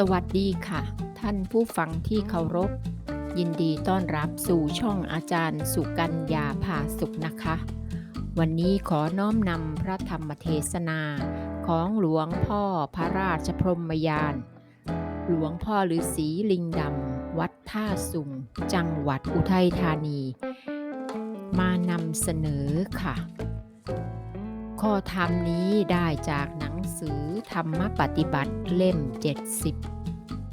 สวัสดีค่ะ ท่านผู้ฟังที่เคารพ ยินดีต้อนรับสู่ช่องอาจารย์สุกัญญาภาสุขนะคะ วันนี้ขอน้อมนำพระธรรมเทศนาของหลวงพ่อพระราชพรหมยาน หลวงพ่อฤาษีลิงดำวัดท่าสุง จังหวัดอุทัยธานี มานำเสนอค่ะ ข้อธรรมนี้ได้จากหนังสือธรรมปฏิบัติเล่ม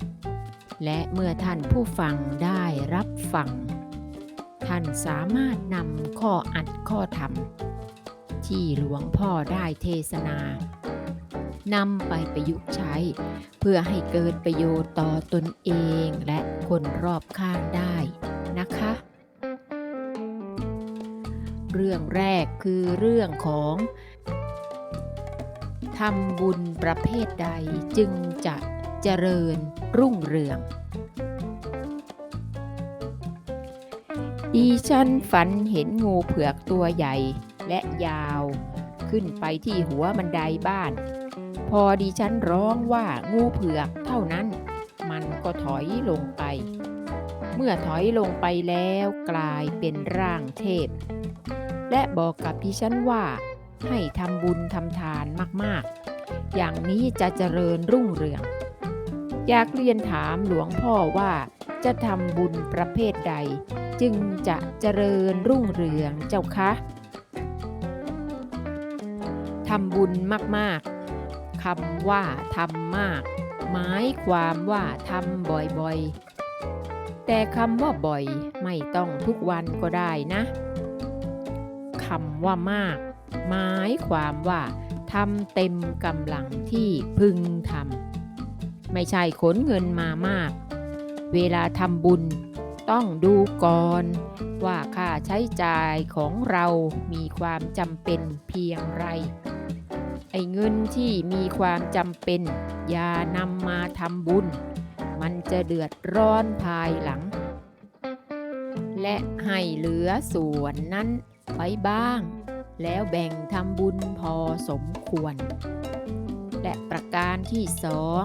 70 และเมื่อท่านผู้ฟังได้รับฟัง ท่านสามารถนำข้ออัดข้อธรรม ที่หลวงพ่อได้เทศนานำไปประยุกต์ใช้ เพื่อให้เกิดประโยชน์ต่อตนเองและคนรอบข้างได้นะคะ เรื่องแรกคือเรื่องของ ทำบุญประเภทใดจึงจะเจริญรุ่งเรือง ดิฉันฝันเห็นงูเผือกตัวใหญ่และยาว ขึ้นไปที่หัวบันไดบ้าน พอดิฉันร้องว่างูเผือกเท่านั้น มันก็ถอยลงไป เมื่อถอยลงไปแล้วกลายเป็นร่างเทพ และบอกกับดิฉันว่า ให้ทำบุญทำทานมากๆ อย่างนี้จะเจริญรุ่งเรือง อยากเรียนถามหลวงพ่อว่าจะทำบุญประเภทใด จึงจะเจริญรุ่งเรืองเจ้าคะทำบุญมากๆคำว่าทำมาก หมายความว่าทำบ่อยๆ แต่คำว่าบ่อยไม่ต้องทุกวันก็ได้นะคำว่ามาก หมายความว่าทำเต็มกำลังที่พึงทำไม่ใช่ขนเงินมามาก เวลาทำบุญต้องดูก่อน ว่าค่าใช้จ่ายของเรามีความจำเป็นเพียงไร ไอ้เงินที่มีความจำเป็น อย่านำมาทำบุญ มันจะเดือดร้อนภายหลัง และให้เหลือส่วนนั้นไว้บ้าง แล้วแบ่งทำบุญพอสมควร และประการที่สอง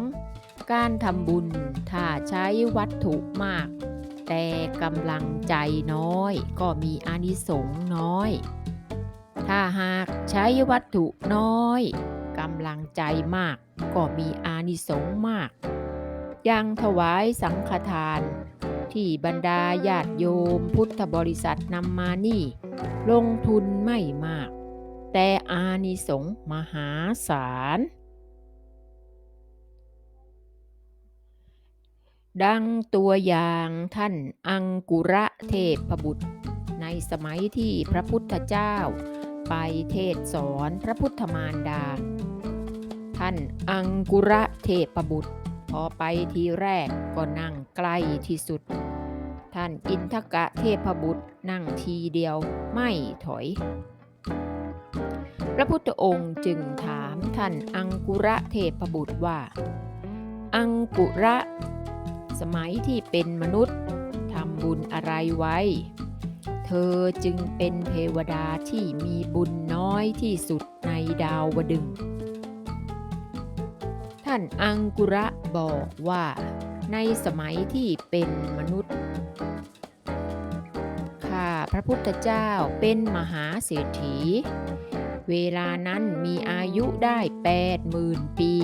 การทำบุญถ้าใช้วัตถุมาก แต่กำลังใจน้อยก็มีอานิสงส์น้อย ถ้าหากใช้วัตถุน้อยกำลังใจมากก็มีอานิสงส์มาก ยังถวายสังฆทาน ที่บรรดาญาติโยมพุทธบริษัทนำมานี่ ลงทุนไม่มาก แต่อานิสงส์มหาศาล ดังตัวอย่างท่านอังกุระเทพบุตร ในสมัยที่พระพุทธเจ้า ไปเทศสอนพระพุทธมารดา ท่านอังกุระเทพบุตรพอไปทีแรกก็นั่ง กล้ที่สุด ท่านอินทกะเทพบุตรนั่งทีเดียวไม่ถอย พระพุทธองค์จึงถามท่านอังกุระเทพบุตรว่า อังกุระ สมัยที่เป็นมนุษย์ทำบุญอะไรไว้ เธอจึงเป็นเทวดาที่มีบุญน้อยที่สุดในดาวดึงส์ท่านอังกุระบอกว่า ในสมัยที่เป็นมนุษย์ข้าพระพุทธเจ้าเป็นมหาเศรษฐี เวลานั้นมีอายุได้แปดหมื่นปี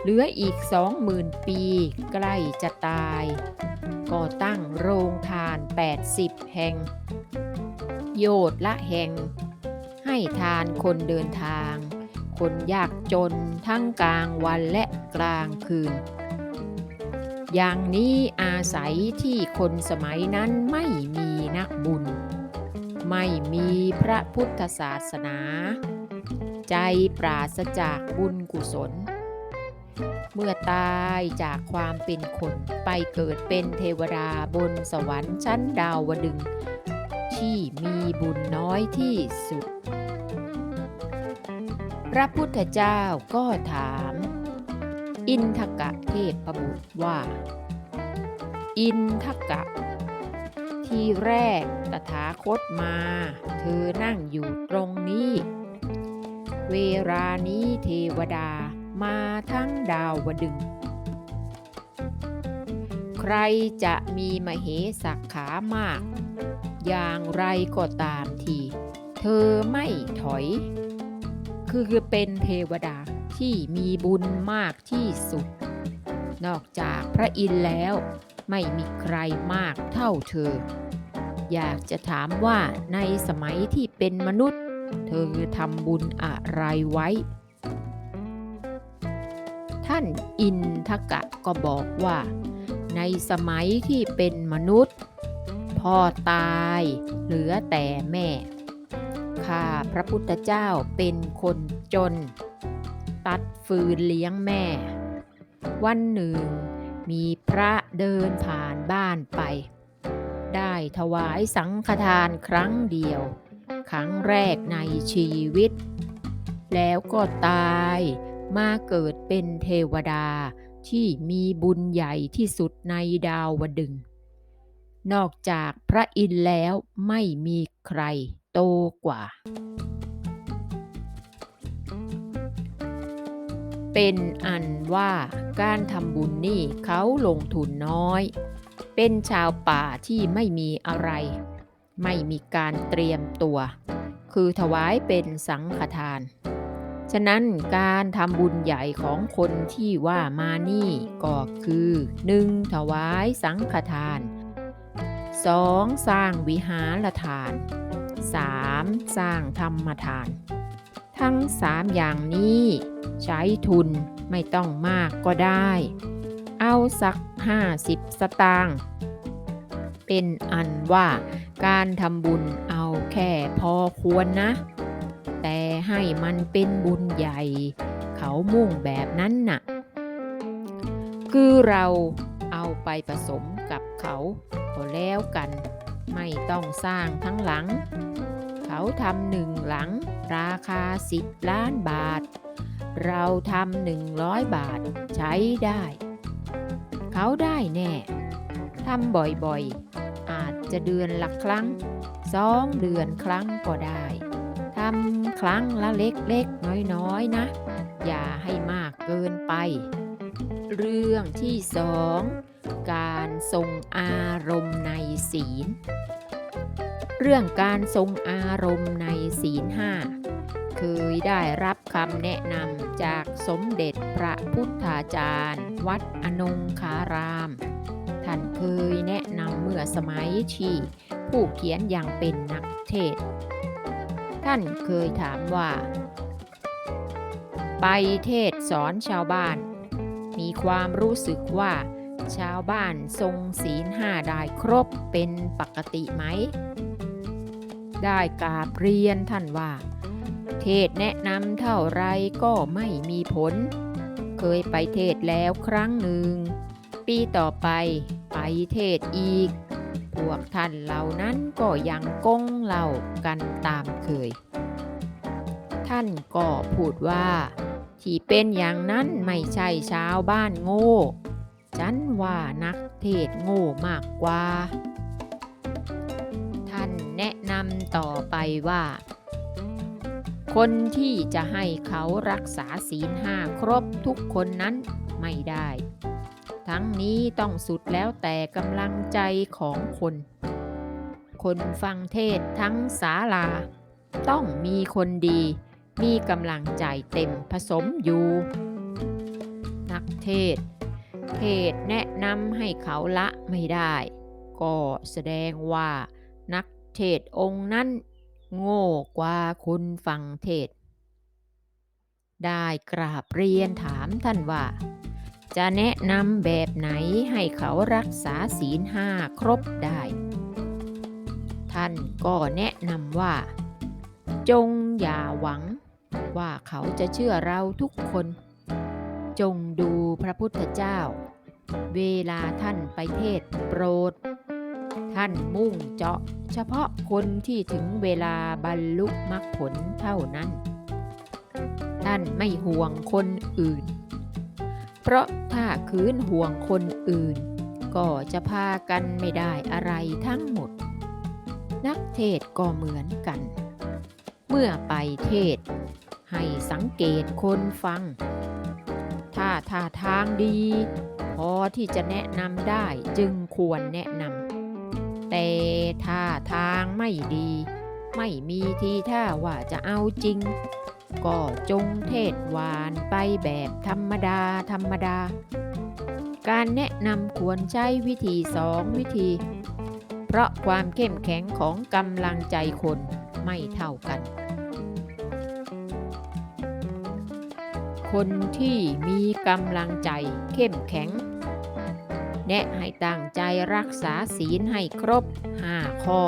เหลืออีกสองหมื่นปีใกล้จะตาย ก็ตั้งโรงทาน 80 แห่ง โยดละแห่ง ให้ทานคนเดินทางคนยากจนทั้งกลางวันและกลางคืน อย่างนี้อาศัยที่คนสมัยนั้นไม่มีนักบุญ ไม่มีพระพุทธศาสนา ใจปราศจากบุญกุศล เมื่อตายจากความเป็นคนไปเกิดเป็นเทวดาบนสวรรค์ชั้นดาวดึง ที่มีบุญน้อยที่สุด พระพุทธเจ้าก็ถาม อินทกะเทพบุตรว่า อินทกะ ทีแรกตถาคตมา เธอนั่งอยู่ตรงนี้ เวลานี้เทวดามาทั้งดาวดึง ใครจะมีมเหสักขามาก อย่างไรก็ตามที เธอไม่ถอย คือคือเป็นเทวดา ที่มีบุญมากที่สุด นอกจากพระอินทร์แล้วไม่มีใครมากเท่าเธอ อยากจะถามว่าในสมัยที่เป็นมนุษย์ เธอทำบุญอะไรไว้ ท่านอินทกะก็บอกว่า ในสมัยที่เป็นมนุษย์ พ่อตายเหลือแต่แม่ข้าพระพุทธเจ้าเป็นคนจน ตัดฟืนเลี้ยงแม่ วันหนึ่ง มีพระเดินผ่านบ้านไป ได้ถวายสังฆทานครั้งเดียว ครั้งแรกในชีวิต แล้วก็ตายมาเกิดเป็นเทวดาที่มีบุญใหญ่ที่สุดในดาวดึง นอกจากพระอินทร์แล้วไม่มีใครโตกว่า เป็นอันว่าการทำบุญนี่เขาลงทุนน้อย เป็นชาวป่าที่ไม่มีอะไร ไม่มีการเตรียมตัว คือถวายเป็นสังฆทาน ฉะนั้นการทำบุญใหญ่ของคนที่ว่ามานี่ก็คือ 1. ถวายสังฆทาน 2. สร้างวิหารทาน 3. สร้างธรรมทาน ทั้งสามอย่างนี้ ใช้ทุนไม่ต้องมากก็ได้ เอาสัก 50 สตางค์เป็นอันว่าการทำบุญเอาแค่พอควรนะ แต่ให้มันเป็นบุญใหญ่ เขามุ่งแบบนั้นน่ะ คือเราเอาไปผสมกับเขาก็แล้วกัน ไม่ต้องสร้างทั้งหลัง เขาทำหนึ่งหลัง ราคา 10 ล้านบาท เราทำหนึ่งร้อยบาทใช้ได้ เขาได้แน่ทำบ่อยๆ อาจจะเดือนละครั้งสองเดือนครั้งก็ได้ทำครั้งละเล็กๆ น้อยๆ นะ อย่าให้มากเกินไป เรื่องที่สองการทรงอารมณ์ในศีล เรื่องการทรงอารมณ์ในศีลห้าเคยได้รับคำแนะนำจากสมเด็จพระพุทธาจารย์ วัดอนงคาราม ท่านเคยแนะนำเมื่อสมัยที่ผู้เขียนอยังเป็นนักเทศ ท่านเคยถามว่า ไปเทศสอนชาวบ้าน มีความรู้สึกว่าชาวบ้านทรงศีลห้าได้ครบเป็นปกติไหม ได้กราบเรียนท่านว่า เทศแนะนำเท่าไรก็ไม่มีผล เคยไปเทศแล้วครั้งหนึ่ง ปีต่อไปไปเทศอีก พวกท่านเหล่านั้นก็ยังกงเล่ากันตามเคย ท่านก็พูดว่า ที่เป็นอย่างนั้นไม่ใช่ชาวบ้านโง่ ฉันว่านักเทศโง่มากกว่า แนะนำต่อไปว่า คนที่จะให้เขารักษาศีลห้าครบทุกคนนั้นไม่ได้ ทั้งนี้ต้องสุดแล้วแต่กำลังใจของคน คนฟังเทศทั้งศาลา ต้องมีคนดี มีกำลังใจเต็มผสมอยู่ นักเทศเทศแนะนำให้เขาละไม่ได้ ก็แสดงว่านัก เทศองค์นั้น โง่กว่าคนฟังเทศ ได้กราบเรียนถามท่านว่า จะแนะนำแบบไหนให้เขารักษาศีลห้าครบได้ ท่านก็แนะนำว่า จงอย่าหวังว่าเขาจะเชื่อเราทุกคน จงดูพระพุทธเจ้า เวลาท่านไปเทศโปรด ท่านมุ่งเจาะเฉพาะคนที่ถึงเวลาบรรลุมรรคผลเท่านั้น ท่านไม่ห่วงคนอื่น เพราะถ้าคืนห่วงคนอื่น ก็จะพากันไม่ได้อะไรทั้งหมด นักเทศก็เหมือนกัน เมื่อไปเทศ ให้สังเกตคนฟัง ถ้าท่าทางดี พอที่จะแนะนำได้จึงควรแนะนำ แต่ถ้าทางไม่ดี ไม่มีทีท่าว่าจะเอาจริง ก็จงเทศหวานไปแบบธรรมดาธรรมดา การแนะนำควรใช้วิธีสองวิธี เพราะความเข้มแข็งของกำลังใจคนไม่เท่ากัน คนที่มีกำลังใจเข้มแข็ง แนะให้ตั้งใจรักษาศีลให้ครบ 5 ข้อ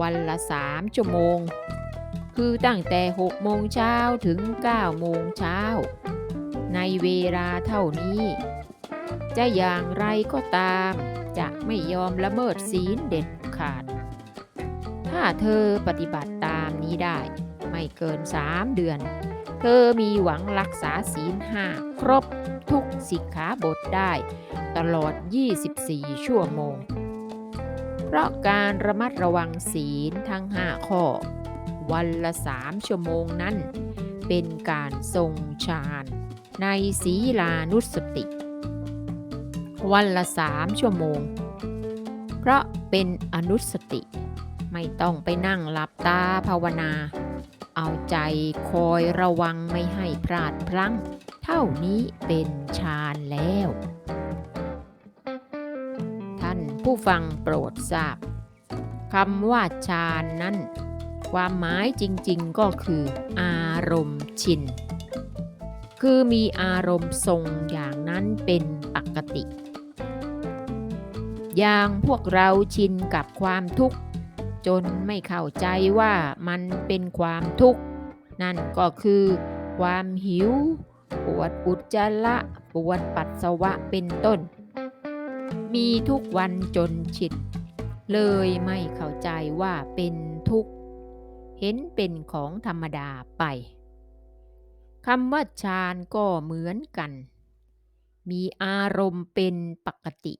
วันละ 3 ชั่วโมง คือตั้งแต่6โมงเช้าถึง9โมงเช้า ในเวลาเท่านี้ จะอย่างไรก็ตาม จะไม่ยอมละเมิดศีลเด็ดขาด ถ้าเธอปฏิบัติตามนี้ได้ ไม่เกิน 3 เดือน เธอมีหวังรักษาศีลห้าครบทุกสิกขาบทได้ ตลอด 24 ชั่วโมง เพราะการระมัดระวังศีลทั้ง 5 ข้อ วันละ3ชั่วโมงนั้น เป็นการทรงฌานในศีลานุสติ วันละ3ชั่วโมง เพราะเป็นอนุสติ ไม่ต้องไปนั่งหลับตาภาวนา เอาใจคอยระวังไม่ให้พลาดพลั้งเท่านี้เป็นฌานแล้ว ผู้ฟังโปรดทราบคำว่าฌานนั้น ความหมายจริงๆก็คือ อารมณ์ชิน คือมีอารมณ์ทรงอย่างนั้นเป็นปกติ อย่างพวกเราชินกับความทุกข์ จนไม่เข้าใจว่ามันเป็นความทุกข์ นั่นก็คือความหิว ปวดอุจจาระปวดปัสสาวะเป็นต้น มีทุกวันจนชินเลยไม่เข้าใจว่าเป็นทุกข์ เห็นเป็นของธรรมดาไปคำว่าฌานก็เหมือนกัน มีอารมณ์เป็นปกติ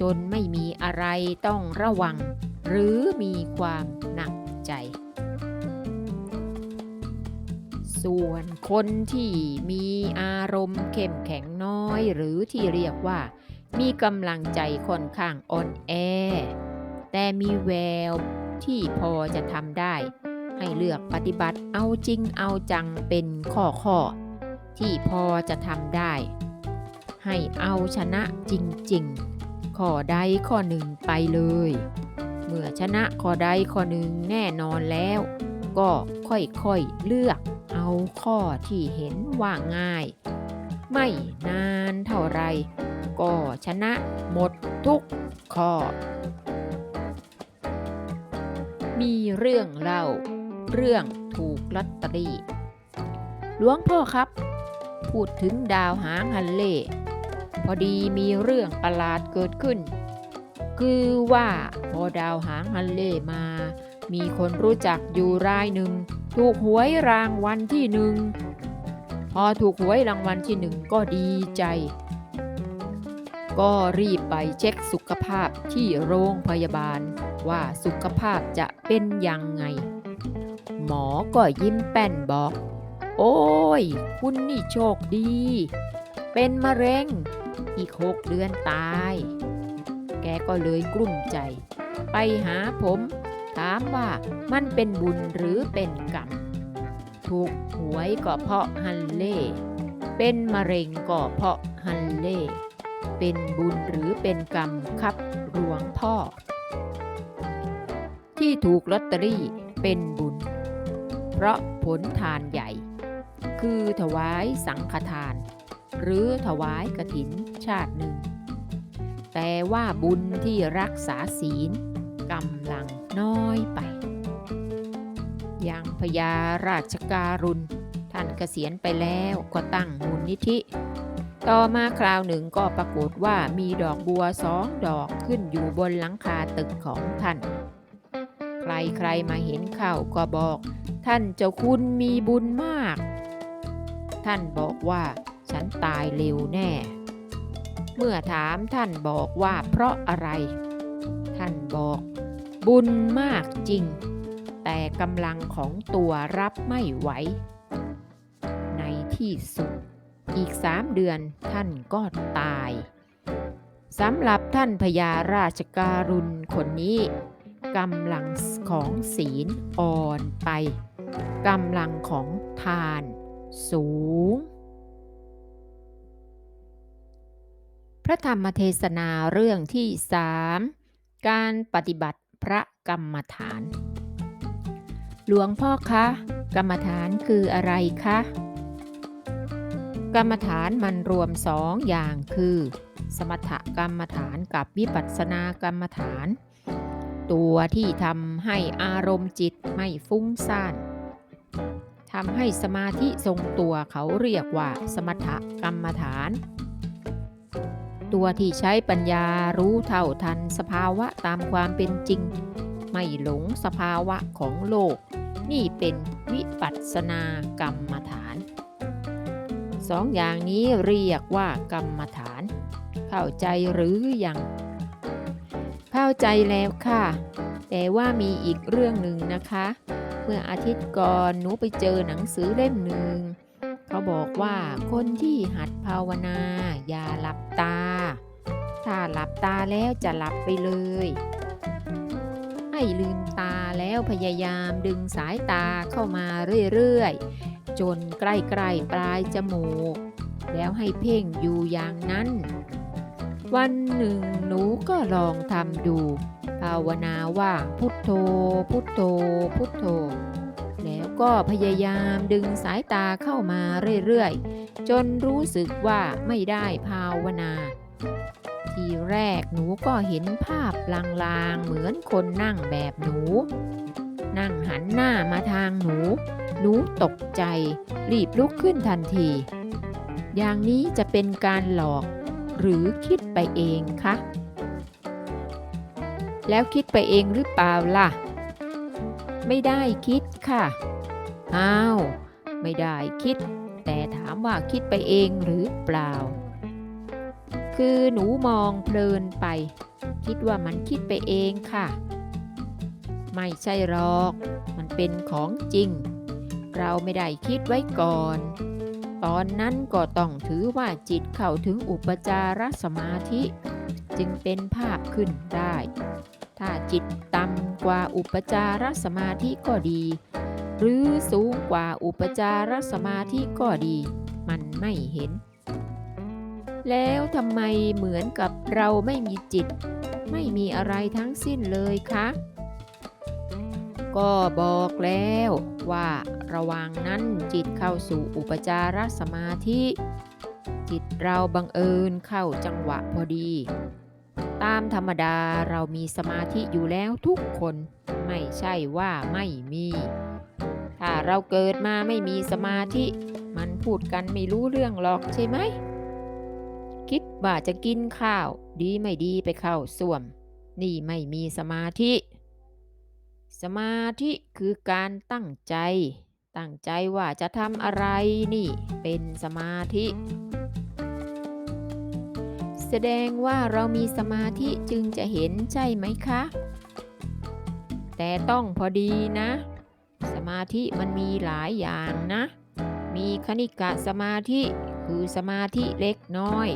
จนไม่มีอะไรต้องระวัง หรือมีความหนักใจ ส่วนคนที่มีอารมณ์เข้มแข็งน้อยหรือที่เรียกว่า มีกำลังใจค่อนข้างอ่อนแอ แต่มีแววที่พอจะทำได้ ให้เลือกปฏิบัติเอาจริงเอาจังเป็นข้อข้อๆที่พอจะทำได้ ให้เอาชนะจริงๆ ข้อใดข้อหนึ่งไปเลย เมื่อชนะข้อใดข้อหนึ่งแน่นอนแล้ว ก็ค่อยๆเลือกเอาข้อที่เห็นว่าง่าย ไม่นานเท่าไรก็ชนะหมดทุกข้อ มีเรื่องเล่า เรื่องถูกลอตเตอรี่หลวงพ่อครับ พูดถึงดาวหางฮันเล่พอดีมีเรื่องประหลาดเกิดขึ้น คือว่าพอดาวหางฮันเล่มา มีคนรู้จักอยู่รายหนึ่ง ถูกหวยรางวัลที่หนึ่ง พอถูกหวยรางวัลที่หนึ่งก็ดีใจ ก็รีบไปเช็คสุขภาพที่โรงพยาบาล ว่าสุขภาพจะเป็นยังไง หมอก็ยิ้มแป้นบอก โอ้ย คุณนี่โชคดี เป็นมะเร็ง อีกหกเดือนตาย แกก็เลยกลุ้มใจ ไปหาผม ถามว่ามันเป็นบุญหรือเป็นกรรม ถูกหวยก็เพราะฮันเล่ เป็นมะเร็งก็เพราะฮันเล่ เป็นบุญหรือเป็นกรรมครับหลวงพ่อ ที่ถูกลอตเตอรี่เป็นบุญ เพราะผลทานใหญ่ คือถวายสังฆทาน หรือถวายกฐินชาติหนึ่ง แต่ว่าบุญที่รักษาศีลกำลังน้อยไป อย่างพญาราชการุณ ท่านเกษียณไปแล้วก็ตั้งมูลนิธิ ต่อมาคราวหนึ่งก็ปรากฏว่ามีดอกบัวสองดอกขึ้นอยู่บนหลังคาตึกของท่าน ใครๆมาเห็นเข้าก็บอก ท่านเจ้าคุณมีบุญมาก ท่านบอกว่าฉันตายเร็วแน่ เมื่อถามท่านบอกว่าเพราะอะไร ท่านบอกบุญมากจริง แต่กำลังของตัวรับไม่ไหว ในที่สุด อีกสามเดือนท่านก็ตายสำหรับท่านพญาราชการุณคนนี้กำลังของศีลอ่อนไปกำลังของทานสูง พระธรรมเทศนาเรื่องที่สามการปฏิบัติพระกรรมฐาน หลวงพ่อคะ กรรมฐานคืออะไรคะ กรรมฐานมันรวมสองอย่างคือ สมถกรรมฐานกับวิปัสสนากรรมฐาน ตัวที่ทำให้อารมณ์จิตไม่ฟุ้งซ่านทำให้สมาธิทรงตัวเขาเรียกว่าสมถกรรมฐาน ตัวที่ใช้ปัญญารู้เท่าทันสภาวะตามความเป็นจริง ไม่หลงสภาวะของโลก นี่เป็นวิปัสสนากรรมฐานสองอย่างนี้เรียกว่ากรรมฐาน เข้าใจหรือยัง เข้าใจแล้วค่ะ แต่ว่ามีอีกเรื่องหนึ่งนะคะ เมื่ออาทิตย์ก่อนหนูไปเจอหนังสือเล่มหนึ่งเขาบอกว่าคนที่หัดภาวนาอย่าหลับตา ถ้าหลับตาแล้วจะหลับไปเลย ให้ลืมตาแล้วพยายามดึงสายตาเข้ามาเรื่อยๆ จนใกล้ๆปลายจมูก แล้วให้เพ่งอยู่อย่างนั้น วันหนึ่งหนูก็ลองทำดู ภาวนาว่าพุทโธ พุทโธ พุทโธ แล้วก็พยายามดึงสายตาเข้ามาเรื่อยๆ จนรู้สึกว่าไม่ได้ภาวนา ทีแรกหนูก็เห็นภาพลางๆ เหมือนคนนั่งแบบหนู นั่งหันหน้ามาทางหนู หนูตกใจ รีบลุกขึ้นทันที อย่างนี้จะเป็นการหลอก หรือคิดไปเองคะ แล้วคิดไปเองหรือเปล่าล่ะ ไม่ได้คิดค่ะ อ้าว ไม่ได้คิด แต่ถามว่าคิดไปเองหรือเปล่า คือหนูมองเพลินไป คิดว่ามันคิดไปเองค่ะ ไม่ใช่หรอก มันเป็นของจริง เราไม่ได้คิดไว้ก่อน ตอนนั้นก็ต้องถือว่าจิตเข้าถึงอุปจารสมาธิ จึงเป็นภาพขึ้นได้ ถ้าจิตต่ำกว่าอุปจารสมาธิก็ดี หรือสูงกว่าอุปจารสมาธิก็ดี มันไม่เห็น แล้วทำไมเหมือนกับเราไม่มีจิต ไม่มีอะไรทั้งสิ้นเลยคะก็บอกแล้วว่าระว่างนั้นจิตเข้าสู่อุปจารสมาธิ จิตเราบังเอิญเข้าจังหวะพอดี ตามธรรมดาเรามีสมาธิอยู่แล้วทุกคนไม่ใช่ว่าไม่มี ถ้าเราเกิดมาไม่มีสมาธิ มันพูดกันไม่รู้เรื่องหรอกใช่ไหม คิดว่าจะกินข้าว ดีไม่ดีไปเข้าส้วม นี่ไม่มีสมาธิ สมาธิคือการตั้งใจ ตั้งใจว่าจะทำอะไรนี่เป็นสมาธิ แสดงว่าเรามีสมาธิจึงจะเห็นใช่ไหมคะ แต่ต้องพอดีนะ สมาธิมันมีหลายอย่างนะ มีคณิกะสมาธิ คือสมาธิเล็กน้อย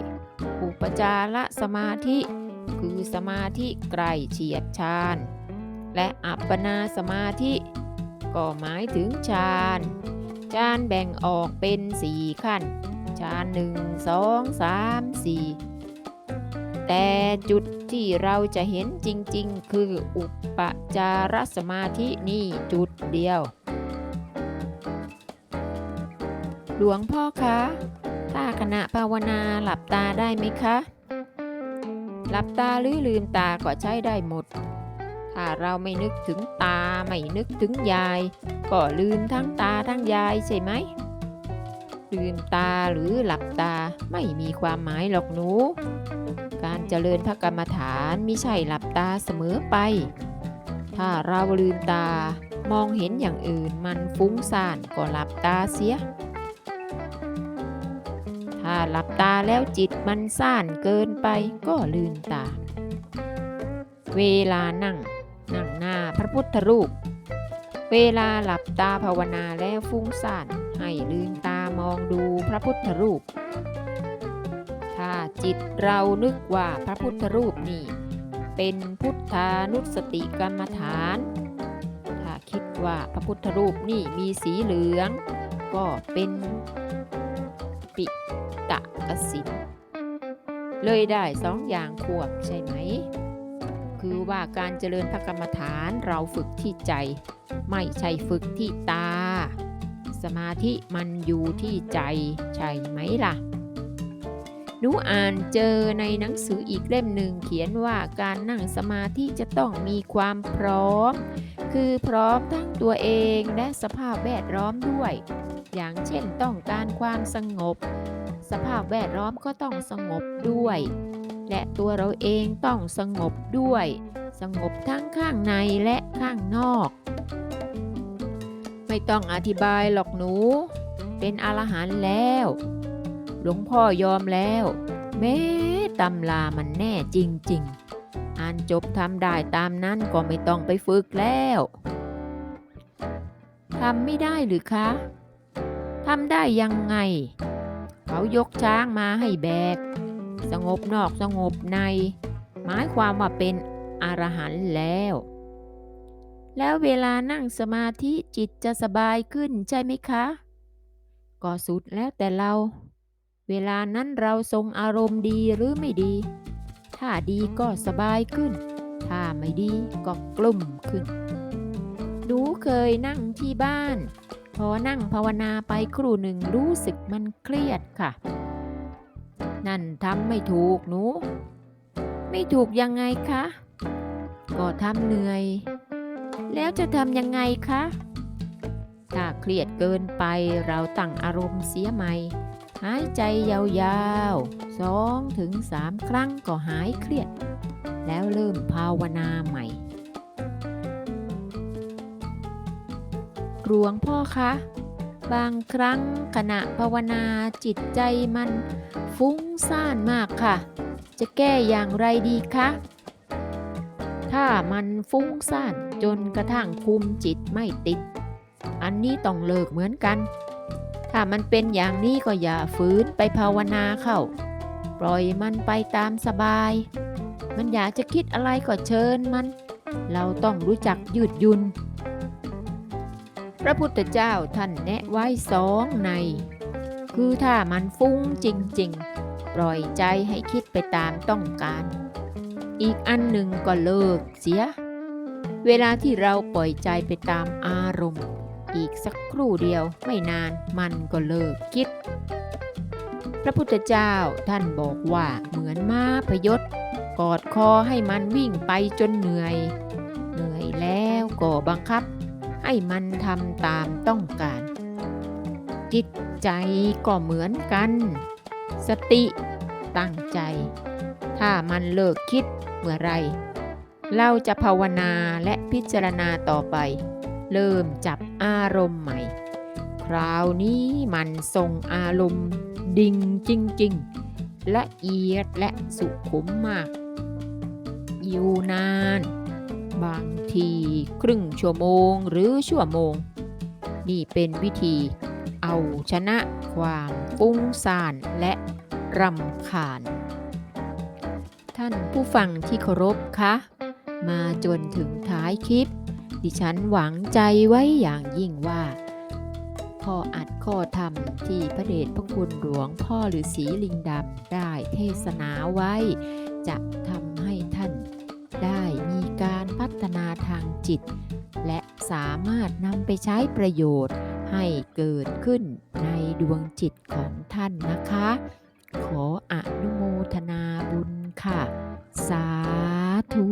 อุปจารสมาธิ คือสมาธิไกลเฉียดชาน และอัปปนาสมาธิ ก็หมายถึงฌานฌานแบ่งออกเป็นสี่ขั้นฌานหนึ่งสองสามสี่แต่จุดที่เราจะเห็นจริงๆ คืออุปจารสมาธินี่จุดเดียว หลวงพ่อคะ ถ้าขณะภาวนาหลับตาได้ไหมคะ หลับตาหรือลืมตาก็ใช้ได้หมด ถ้าเราไม่นึกถึงตาไม่นึกถึงยาย ก็ลืมทั้งตาทั้งยายใช่ไหม ลืมตาหรือหลับตาไม่มีความหมายหรอกหนู การเจริญพระกรรมฐานไม่ใช่หลับตาเสมอไป ถ้าเราลืมตามองเห็นอย่างอื่นมันฟุ้งซ่านก็หลับตาเสีย ถ้าหลับตาแล้วจิตมันซ่านเกินไปก็ลืมตา เวลานั่ง นั่งหน้าพระพุทธรูป เวลาหลับตาภาวนาแล้วฟุ้งซ่าน ให้ลืมตามองดูพระพุทธรูป ถ้าจิตเรานึกว่าพระพุทธรูปนี่ เป็นพุทธานุสติกรรมฐาน ถ้าคิดว่าพระพุทธรูปนี่มีสีเหลือง ก็เป็นปิ กสิน เลยได้สองอย่างควบใช่ไหม คือว่าการเจริญพระกรรมฐานเราฝึกที่ใจ ไม่ใช่ฝึกที่ตา สมาธิมันอยู่ที่ใจใช่ไหมล่ะหนูอ่านเจอในหนังสืออีกเล่มหนึ่งเขียนว่าการนั่งสมาธิจะต้องมีความพร้อม คือพร้อมทั้งตัวเองและสภาพแวดล้อมด้วย อย่างเช่นต้องการความสงบ สภาพแวดล้อมก็ต้องสงบด้วย และตัวเราเองต้องสงบด้วย สงบทั้งข้างในและข้างนอก ไม่ต้องอธิบายหรอกหนู เป็นอรหันต์แล้ว หลวงพ่อยอมแล้ว แม้ตำลามันแน่จริง ๆ อ่านจบทำได้ตามนั้นก็ไม่ต้องไปฝึกแล้วทำไม่ได้หรือคะทำได้ยังไง เขายกช้างมาให้แบก สงบนอกสงบใน หมายความว่าเป็นอรหันต์แล้ว แล้วเวลานั่งสมาธิจิตจะสบายขึ้นใช่ไหมคะ ก็สุดแล้วแต่เรา เวลานั้นเราทรงอารมณ์ดีหรือไม่ดี ถ้าดีก็สบายขึ้น ถ้าไม่ดีก็กลุ่มขึ้น หนูเคยนั่งที่บ้าน พอนั่งภาวนาไปครู่หนึ่งรู้สึกมันเครียดค่ะ นั่นทำไม่ถูกหนู ไม่ถูกยังไงคะ ก็ทำเหนื่อย แล้วจะทำยังไงคะ ถ้าเครียดเกินไปเราตั้งอารมณ์เสียใหม่ หายใจยาวๆสองถึงสามครั้งก็หายเครียด แล้วเริ่มภาวนาใหม่หลวงพ่อคะ บางครั้งขณะภาวนาจิตใจมันฟุ้งซ่านมากค่ะ จะแก้อย่างไรดีคะ ถ้ามันฟุ้งซ่านจนกระทั่งคุมจิตไม่ติด อันนี้ต้องเลิกเหมือนกัน ถ้ามันเป็นอย่างนี้ก็อย่าฝืนไปภาวนาเข้า ปล่อยมันไปตามสบาย มันอยากจะคิดอะไรก็เชิญมัน เราต้องรู้จักยืดยุน พระพุทธเจ้าท่านแนะไว้สองใน คือถ้ามันฟุ้งจริงๆ ปล่อยใจให้คิดไปตามต้องการ อีกอันหนึ่งก็เลิกเสีย เวลาที่เราปล่อยใจไปตามอารมณ์ อีกสักครู่เดียวไม่นานมันก็เลิกคิด พระพุทธเจ้าท่านบอกว่าเหมือนม้าพยศ กอดคอให้มันวิ่งไปจนเหนื่อย เหนื่อยแล้วก็บังคับ ให้มันทำตามต้องการ จิตใจก็เหมือนกัน สติตั้งใจ ถ้ามันเลิกคิดเมื่อไรเราจะภาวนาและพิจารณาต่อไป เริ่มจับอารมณ์ใหม่ คราวนี้มันทรงอารมณ์ดิ่งจริงๆ ละเอียดและสุขุมมาก อยู่นาน บางทีครึ่งชั่วโมงหรือชั่วโมง นี่เป็นวิธีเอาชนะความฟุ้งซ่านและรำคาญ ท่านผู้ฟังที่เคารพคะ มาจนถึงท้ายคลิป ดิฉันหวังใจไว้อย่างยิ่งว่าข้ออัดข้อธรรมที่พระเดชพระคุณหลวงพ่อฤาษีลิงดำได้เทศนาไว้ จะทำให้ท่านได้มีการพัฒนาทางจิต และสามารถนำไปใช้ประโยชน์ให้เกิดขึ้นในดวงจิตของท่านนะคะ ขออนุโมทนาบุญค่ะ สาธุ